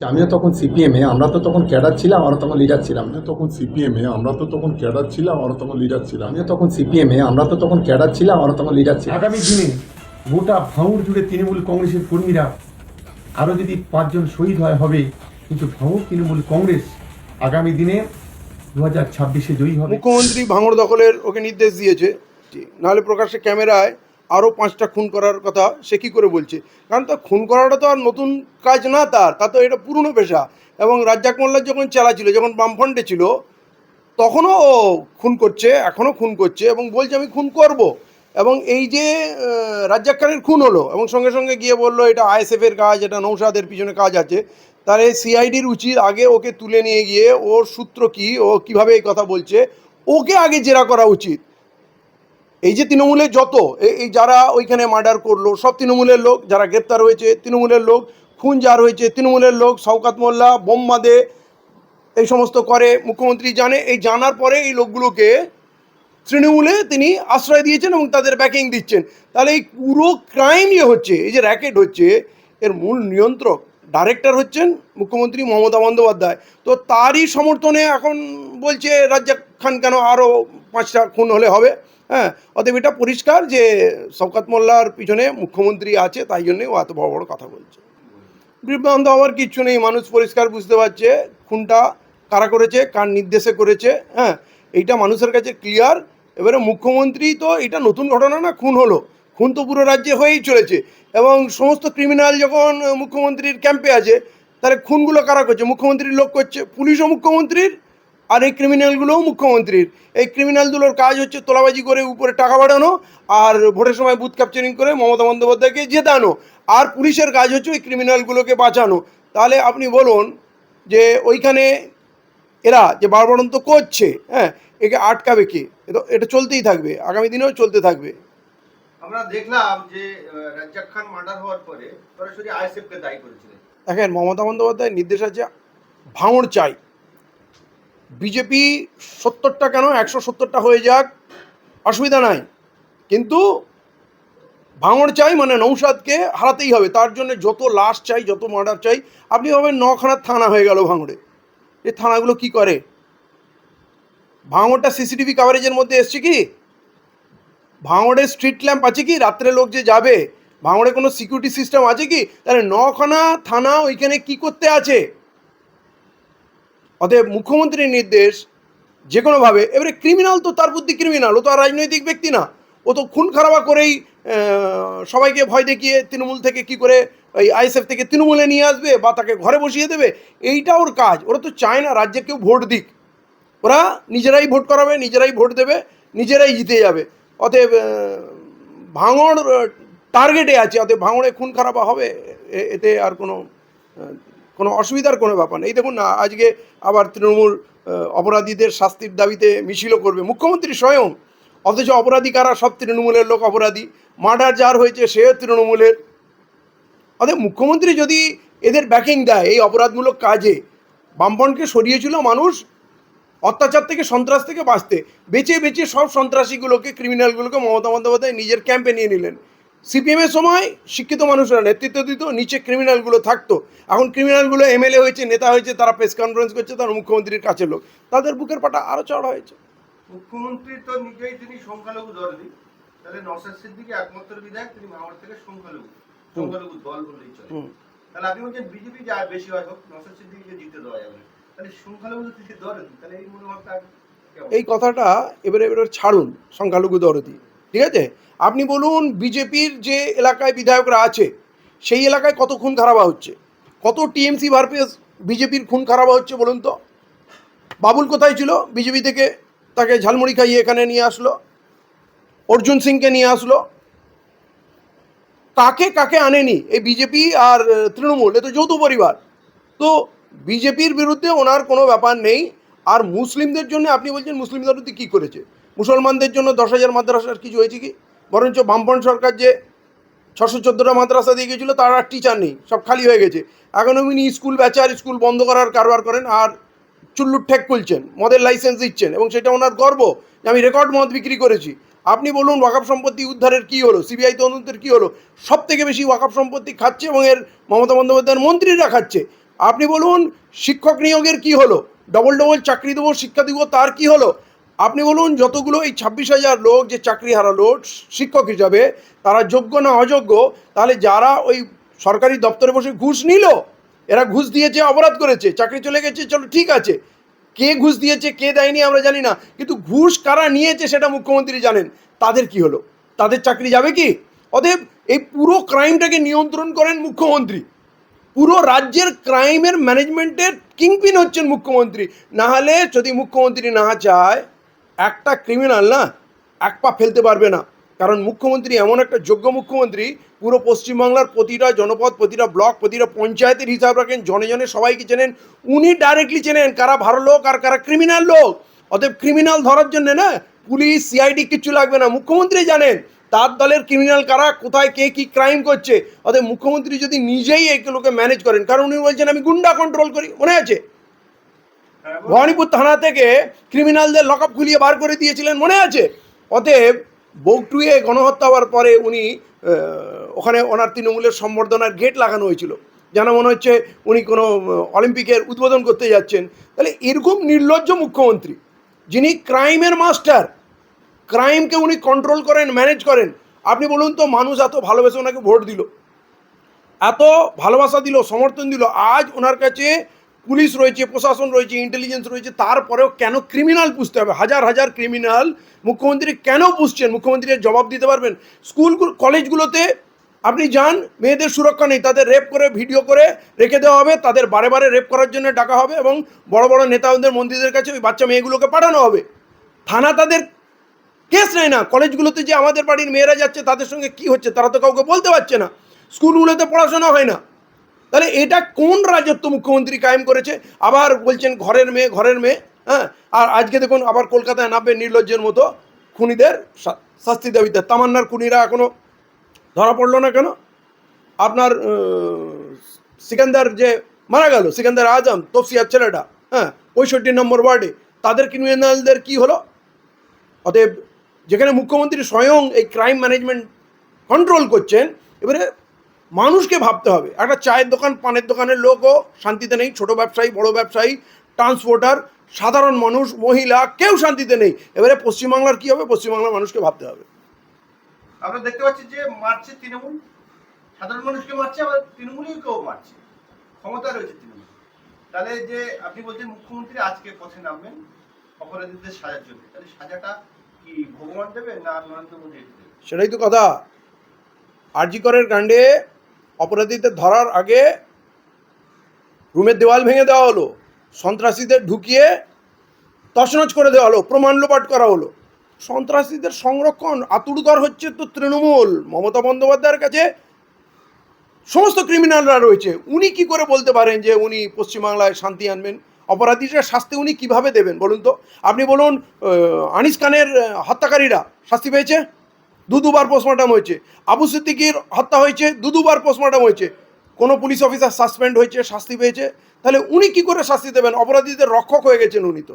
আমিও তখন সিপিএমে আমরা তো তখন ক্যাডার ছিলাম আমরা তখন লিডার ছিলাম না। আমিও তখন সিপিএমে আমরা তো তখন ক্যাডার ছিলাম আমরা তখন লিডার ছিলাম। আমিও তখন সিপিএমে আমরা তো তখন ক্যাডার ছিলাম আমরা তখন লিডার ছিলাম। আগামী দিনে গোটা ভাঙড় জুড়ে তৃণমূল কংগ্রেসের কর্মীরা আরও যদি পাঁচজন শহীদ হয় হবে। কিন্তু ভাঙড় তৃণমূল কংগ্রেস আগামী দিনে দু হাজার ছাব্বিশে জয়ী হবে। মুখ্যমন্ত্রী ভাঙড় দখলের ওকে নির্দেশ দিয়েছে। নাহলে প্রকাশ্যে ক্যামেরায় আরও পাঁচটা খুন করার কথা সে কী করে বলছে? কারণ তার খুন করাটা তো আর নতুন কাজ না তার, তা তো এটা পুরনো পেশা। এবং রাজ্জাক মোল্লার যখন চালা ছিল, যখন বামফ্রন্টে ছিল, তখনও ও খুন করছে, এখনও খুন করছে এবং বলছে, আমি খুন করব। এবং এই যে রাজ্জাক খানের খুন হলো এবং সঙ্গে সঙ্গে গিয়ে বলল, এটা আইএসএফের কাজ, এটা নৌসাদের পিছনে কাজ আছে। তার এই সিআইডির উচিত আগে ওকে তুলে নিয়ে গিয়ে, ওর সূত্র কি, ও কীভাবে এই কথা বলছে, ওকে আগে জেরা করা উচিত। এই যে তৃণমূলের যত এই যারা ওইখানে মার্ডার করল, সব তৃণমূলের লোক যারা গ্রেপ্তার হয়েছে, তৃণমূলের লোক খুন যার হয়েছে, তৃণমূলের লোক শওকাত মোল্লা বোম্মাদে এই সমস্ত করে, মুখ্যমন্ত্রী জানে, এই জানার পরে এই লোকগুলোকে তৃণমূলে তিনি আশ্রয় দিয়েছেন এবং তাদের ব্যাকিং দিচ্ছেন। তাহলে এই পুরো ক্রাইম যে হচ্ছে, এই যে র্যাকেট হচ্ছে, এর মূল নিয়ন্ত্রক ডাইরেক্টর হচ্ছেন মুখ্যমন্ত্রী মমতা বন্দ্যোপাধ্যায়। তো তারই সমর্থনে এখন বলছে, রাজ্জাক খান কেন আরও পাঁচটা খুন হলে হবে? হ্যাঁ অতএব এটা পরিষ্কার যে শওকাত মোল্লার পিছনে মুখ্যমন্ত্রী আছে, তাই জন্যই ও এত বড় বড় কথা বলছে। বিভ্রান্ত হওয়ার কিচ্ছু নেই, মানুষ পরিষ্কার বুঝতে পারছে, খুনটা কারা করেছে, কার নির্দেশে করেছে হ্যাঁ এইটা মানুষের কাছে ক্লিয়ার এবারে মুখ্যমন্ত্রী তো এটা নতুন ঘটনা না, খুন হলো। খুন তো পুরো রাজ্যে হয়েই চলেছে। এবং সমস্ত ক্রিমিনাল যখন মুখ্যমন্ত্রীর ক্যাম্পে আছে, তাহলে খুনগুলো কারা করছে? মুখ্যমন্ত্রীর লোক করছে, পুলিশও মুখ্যমন্ত্রীর আর এই ক্রিমিনালগুলোও মুখ্যমন্ত্রীর। এই ক্রিমিনালগুলোর কাজ হচ্ছে তোলাবাজি করে উপরে টাকা বাড়ানো আর ভোটের সময় বুথ ক্যাপচারিং করে মমতা বন্দ্যোপাধ্যায়কে জেতানো। আর পুলিশের কাজ হচ্ছে ওই ক্রিমিনালগুলোকে বাঁচানো। তাহলে আপনি বলুন যে ওইখানে এরা যে বারবারন্ত করছে হ্যাঁ একে আটকাবে কে? এটা চলতেই থাকবে আগামী দিনেও চলতে থাকবে। আমরা দেখলাম যে রাজ্জাক খান মার্ডার হওয়ার পরে সরাসরি আইএসএফ কে দায়ী করেছিলেন। দেখেন মমতা বন্দ্যোপাধ্যায়ের নির্দেশ আছে ভাঙড় চাই। বিজেপি সত্তরটা কেন? একশো সত্তরটা হয়ে যাক। অসুবিধা নাই। কিন্তু ভাঙড় চাই মানে নৌসাদকে হারাতেই হবে। তার জন্য যত লাশ চাই, যত মার্ডার চাই, আপনি ভাবেন নখানার থানা হয়ে গেল ভাঙড়ে। এই থানাগুলো কি করে? ভাঙড়টা সিসিটিভি কাভারেজের মধ্যে এসছে কি? ভাঙড়ে স্ট্রিট ল্যাম্প আছে কি? রাত্রে লোক যে যাবে, ভাঙড়ে কোনো সিকিউরিটি সিস্টেম আছে কি? তাহলে নখানা থানা ওইখানে কি করতে আছে? অতএব মুখ্যমন্ত্রীর নির্দেশ যে কোনোভাবে এবারে ক্রিমিনাল তো তার বুদ্ধি ক্রিমিনাল ও তো আর রাজনৈতিক ব্যক্তি না। ও তো খুন খারাপা করেই সবাইকে ভয় দেখিয়ে তৃণমূল থেকে কি করে ওই আইএসএফ থেকে তৃণমূলে নিয়ে আসবে বা তাকে ঘরে বসিয়ে দেবে, এইটা ওর কাজ। ওরা তো চায় না রাজ্যে কেউ ভোট দিক। ওরা নিজেরাই ভোট করাবে, নিজেরাই ভোট দেবে, নিজেরাই জিতে যাবে। অতএব ভাঙড় টার্গেটে আছে, অতএব ভাঙড়ে খুন খারাপ হবে এতে আর কোনো কোনো অসুবিধার কোনো ব্যাপার নেই। দেখুন না আজকে আবার তৃণমূল অপরাধীদের শাস্তির দাবিতে মিছিলও করবে। মুখ্যমন্ত্রী স্বয়ং, অথচ অপরাধী কারা? সব তৃণমূলের লোক অপরাধী। মার্ডার যার হয়েছে সেও তৃণমূলের। অতএব মুখ্যমন্ত্রী যদি এদের ব্যাকিং দেয়, এই অপরাধমূলক কাজে বামপনকে সরিয়েছিল মানুষ, অত্যাচার থেকে, সন্ত্রাস থেকে বাঁচতে বেঁচে বেঁচে সব সন্ত্রাসীগুলোকে ক্রিমিনালগুলোকে মমতা বন্দ্যোপাধ্যায় নিজের ক্যাম্পে নিয়ে নিলেন। সিপিএমের সময় শিক্ষিত মানুষরা নেতৃত্ব দিত নিচে ক্রিমিনালগুলো থাকতো। এখন ক্রিমিনালগুলো এমএলএ হয়েছে নেতা হয়েছে তারা প্রেস কনফারেন্স করছে তারা মুখ্যমন্ত্রীর কাছে লোক। তাদের বুকের পাটা আরও চড়া হয়েছে। মুখ্যমন্ত্রী তো নিজেই তিনি সংখ্যালঘু দলই তাহলে নসাদ সিদ্দিকি একমাত্র বিধায়ক তিনি ভাঙড় থেকে সংখ্যালঘু। সংখ্যালঘু দল বললেই চলে। তাহলে আপনি বলছেন বিজেপি যা বেশি হয় হোক নসাদ সিদ্দিকিকে জিতে দেওয়া যাবে না। তাহলে সংখ্যালঘু দল তাহলে এই মনোভাবটা এই কথাটা এবারে এবারে ছাড়ুন সংখ্যালঘু দরদি ঠিক আছে? আপনি বলুন, বিজেপির যে এলাকায় বিধায়করা আছে, সেই এলাকায় কত খুন খারাপা হচ্ছে? কত টিএমসি ভারপিএস বিজেপির খুন খারাপা হচ্ছে বলুন তো? বাবুল কোথায় ছিল? বিজেপি থেকে তাকে ঝালমুড়ি খাইয়ে এখানে নিয়ে আসলো? অর্জুন সিংকে নিয়ে আসলো? কাকে কাকে আনেনি? এই বিজেপি আর তৃণমূল, এ তো যৌথ পরিবার। তো বিজেপির বিরুদ্ধে ওনার কোনো ব্যাপার নেই। আর মুসলিমদের জন্য আপনি বলছেন মুসলিমদের বিরুদ্ধে কী করেছে? মুসলমানদের জন্য দশ হাজার মাদ্রাসার কিছু হয়েছে কি? বরঞ্চ বামপন সরকার যে ছশো চোদ্দোটা মাদ্রাসা দিয়ে গেছিল তার আর টিচার নেই, সব খালি হয়ে গেছে। এখন উনি স্কুল বেচার, স্কুল বন্ধ করার কারবার করেন আর চুল্লুর ঠেক খুলছেন, মদের লাইসেন্স দিচ্ছেন এবং সেটা ওনার গর্ব যে আমি রেকর্ড মদ বিক্রি করেছি। আপনি বলুন ওয়াকাপ সম্পত্তি উদ্ধারের কি হলো? সিবিআই তদন্তের কি হলো? সব থেকে বেশি ওয়াকাপ সম্পত্তি খাচ্ছে এবং এর মমতা বন্দ্যোপাধ্যায়ের মন্ত্রীরা খাচ্ছে। আপনি বলুন, শিক্ষক নিয়োগের কি হলো? ডবল ডবল চাকরি দেবো, শিক্ষা দিব, তার কি হলো? আপনি বলুন, যতগুলো এই ছাব্বিশ হাজার লোক যে চাকরি হারালো শিক্ষক হিসাবে, তারা যোগ্য না অযোগ্য, তাহলে যারা ওই সরকারি দপ্তরে বসে ঘুষ নিল, এরা ঘুষ দিয়েছে, অপরাধ করেছে, চাকরি চলে গেছে, চলো ঠিক আছে। কে ঘুষ দিয়েছে, কে দেয়নি আমরা জানি না, কিন্তু ঘুষ কারা নিয়েছে সেটা মুখ্যমন্ত্রী জানেন। তাদের কি হলো? তাদের চাকরি যাবে কি? অতএব এই পুরো ক্রাইমটাকে নিয়ন্ত্রণ করেন মুখ্যমন্ত্রী। পুরো রাজ্যের ক্রাইমের ম্যানেজমেন্টের কিংপিন হচ্ছেন মুখ্যমন্ত্রী। না হলে যদি মুখ্যমন্ত্রী না চায় একটা ক্রিমিনাল না, এক পা ফেলতে পারবে না। কারণ মুখ্যমন্ত্রী এমন একটা যোগ্য মুখ্যমন্ত্রী, পুরো পশ্চিমবাংলার প্রতিটা জনপদ, প্রতিটা ব্লক, প্রতিটা পঞ্চায়েতের হিসাব রাখেন, জনে জনে সবাইকে চেনেন, উনি ডাইরেক্টলি চেনেন কারা ভালো লোক আর কারা ক্রিমিনাল লোক। অতএব ক্রিমিনাল ধরার জন্য না, পুলিশ সিআইডি কিচ্ছু লাগবে না। মুখ্যমন্ত্রী জানেন তার দলের ক্রিমিনাল কারা, কোথায় কে কি ক্রাইম করছে। অতএব মুখ্যমন্ত্রী যদি নিজেই এগুলোকে ম্যানেজ করেন, কারণ উনি বলছেন, আমি গুন্ডা কন্ট্রোল করি। মনে আছে। ভবানীপুর থানা থেকে ক্রিমিনালদের লকআপ খুলিয়ে বার করে দিয়েছিলেন মনে আছে? অতএব বৌটুয়ে গণহত্যা হওয়ার পরে উনি ওখানে ওনার তৃণমূলের সম্বর্ধনার গেট লাগানো হয়েছিল। যেন মনে হচ্ছে উনি কোনো অলিম্পিকের উদ্বোধন করতে যাচ্ছেন। তাহলে এরকম নির্লজ্জ মুখ্যমন্ত্রী, যিনি ক্রাইমের মাস্টার, ক্রাইমকে উনি কন্ট্রোল করেন, ম্যানেজ করেন, আপনি বলুন তো মানুষ এত ভালোবেসে ওনাকে ভোট দিল, এত ভালোবাসা দিল, সমর্থন দিল, আজ ওনার কাছে পুলিশ রয়েছে, প্রশাসন রয়েছে ইন্টেলিজেন্স রয়েছে, তারপরেও কেন ক্রিমিনাল পুষতে হবে? হাজার হাজার ক্রিমিনাল মুখ্যমন্ত্রী কেন পুষছেন? মুখ্যমন্ত্রীর জবাব দিতে পারবেন? স্কুল কলেজগুলোতে আপনি যান, মেয়েদের সুরক্ষা নেই, তাদের রেপ করে ভিডিও করে রেখে দেওয়া হবে, তাদের বারে বারে রেপ করার জন্য ডাকা হবে এবং বড় বড় নেতাদের, মন্ত্রীদের কাছে ওই বাচ্চা মেয়েগুলোকে পাঠানো হবে। থানা তাদের কেস নেয় না। কলেজগুলোতে যে আমাদের বাড়ির মেয়েরা যাচ্ছে, তাদের সঙ্গে কি হচ্ছে, তারা তো কাউকে বলতে পারছে না। স্কুলগুলোতে পড়াশোনা হয় না। তাহলে এটা কোন রাজত্ব মুখ্যমন্ত্রী কায়েম করেছে? আবার বলছেন ঘরের মেয়ে ঘরের মেয়ে হ্যাঁ? আর আজকে দেখুন, আবার কলকাতায় নামবে নির্লজ্জের মতো খুনিদের শাস্তি দাবিতে। তামান্নার খুনিরা এখনও ধরা পড়ল না কেন? আপনার সিকান্দার যে মারা গেল, সিকান্দার আজম, তফসিয়ার ছেলেটা হ্যাঁ? পঁয়ষট্টি নম্বর ওয়ার্ডে। তাদের ক্রিমিনালদের কি হলো? অতএব যেখানে মুখ্যমন্ত্রী স্বয়ং এই ক্রাইম ম্যানেজমেন্ট কন্ট্রোল করছেন, এবারে মানুষকে ভাবতে হবে। একটা চায়ের দোকান পানের দোকানের লোকও শান্তিতে নেই ছোট ব্যবসায়ী বড় ব্যবসায়ী ট্রান্সপোর্টার সাধারণ মানুষ মহিলা কেউ শান্তিতে নেই। এবারে পশ্চিমবাংলার কী হবে? পশ্চিমবাংলার মানুষকে ভাবতে হবে। আমরা দেখতে পাচ্ছি যে মারছে তৃণমূল। সাধারণ মানুষকে মারছে আবার তৃণমূলই কেউ মারছে। ক্ষমতা রয়েছে তৃণমূল। তাহলে যে আপনি বলছেন মুখ্যমন্ত্রী আজকে পথে নামবেন অপরাধীদের সাজার জন্য। তাহলে সাজাটা কি ভগবান দেবে না নরেন্দ্র মোদী সেটাই তো কথা। আরজিকরের কাণ্ডে অপরাধীদের ধরার আগে রুমের দেওয়াল ভেঙে দেওয়া হলো, সন্ত্রাসীদের ঢুকিয়ে তছনছ করে দেওয়া হলো, প্রমাণ লোপাট করা হলো। সন্ত্রাসীদের সংরক্ষণ আতুরদর হচ্ছে তো তৃণমূল, মমতা বন্দ্যোপাধ্যায়ের কাছে সমস্ত ক্রিমিনালরা রয়েছে। উনি কি করে বলতে পারেন যে উনি পশ্চিমবাংলায় শান্তি আনবেন? অপরাধীদের শাস্তি উনি কীভাবে দেবেন বলুন তো? আপনি বলুন আনিস খানের হত্যাকারীরা শাস্তি পেয়েছে? দু দুবার পোস্টমর্টম হয়েছে। আবু সিদ্দিকির হত্যা হয়েছে দু দুবার পোস্টমর্টম হয়েছে। কোনো পুলিশ অফিসার সাসপেন্ড হয়েছে, শাস্তি পেয়েছে। তাহলে উনি কি করে শাস্তি দেবেন? অপরাধীদের রক্ষক হয়ে গেছেন উনি তো।